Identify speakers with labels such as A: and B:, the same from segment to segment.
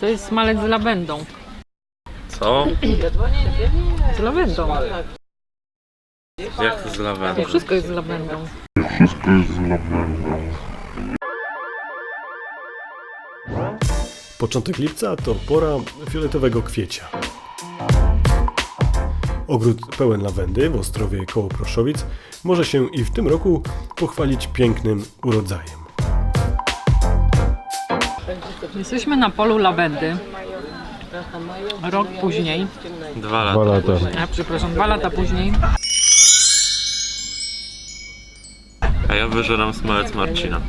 A: To jest smalec z lawendą.
B: Co?
A: Z lawendą.
B: Jak to z lawendą?
A: To wszystko jest z lawendą.
C: Początek lipca to pora fioletowego kwiecia. Ogród pełen lawendy w Ostrowie koło Proszowic może się i w tym roku pochwalić pięknym urodzajem.
A: Jesteśmy na polu lawendy. Rok później,
B: Dwa lata.
A: a przepraszam, dwa lata później.
B: A ja wyżeram smalec Marcina.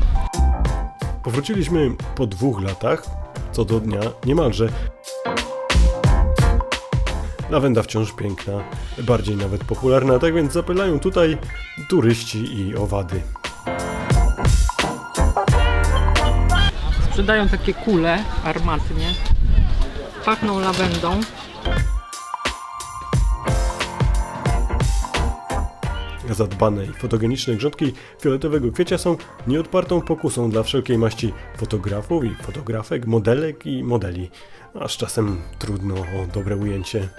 C: Powróciliśmy po dwóch latach, co do dnia niemalże. Lawenda wciąż piękna, bardziej nawet popularna, tak więc zapylają tutaj turyści i owady.
A: Sprzedają takie kule armatnie. Pachną lawendą.
C: Zadbane i fotogeniczne grządki fioletowego kwiecia są nieodpartą pokusą dla wszelkiej maści fotografów i fotografek, modelek i modeli. Aż czasem trudno o dobre ujęcie.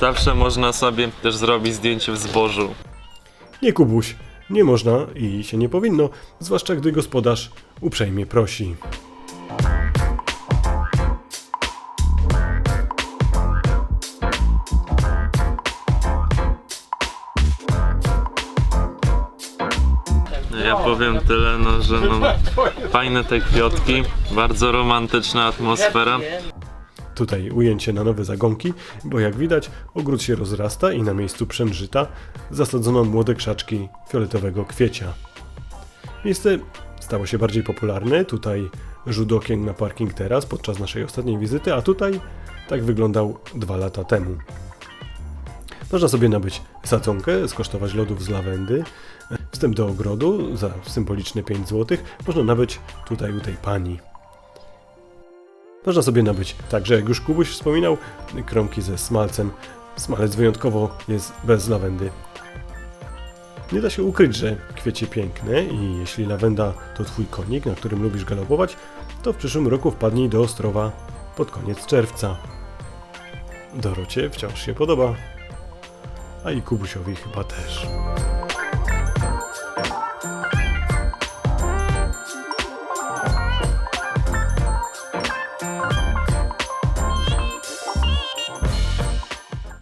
B: Zawsze można sobie też zrobić zdjęcie w zbożu.
C: Nie Kubuś, nie można i się nie powinno, zwłaszcza gdy gospodarz uprzejmie prosi.
B: Ja powiem tyle, no, że no, fajne te kwiatki, bardzo romantyczna atmosfera.
C: Tutaj ujęcie na nowe zagonki, bo jak widać ogród się rozrasta i na miejscu przemrzyta zasadzono młode krzaczki fioletowego kwiecia. Miejsce stało się bardziej popularne, tutaj rzut okien na parking teraz podczas naszej ostatniej wizyty, a tutaj tak wyglądał dwa lata temu. Można sobie nabyć sadzonkę, skosztować lodów z lawendy, wstęp do ogrodu za symboliczne 5 zł można nabyć tutaj u tej pani. Można sobie nabyć także, jak już Kubuś wspominał, kromki ze smalcem. Smalec wyjątkowo jest bez lawendy. Nie da się ukryć, że kwiecie piękne i jeśli lawenda to twój konik, na którym lubisz galopować, to w przyszłym roku wpadnij do Ostrowa pod koniec czerwca. Dorocie wciąż się podoba, a i Kubusiowi chyba też.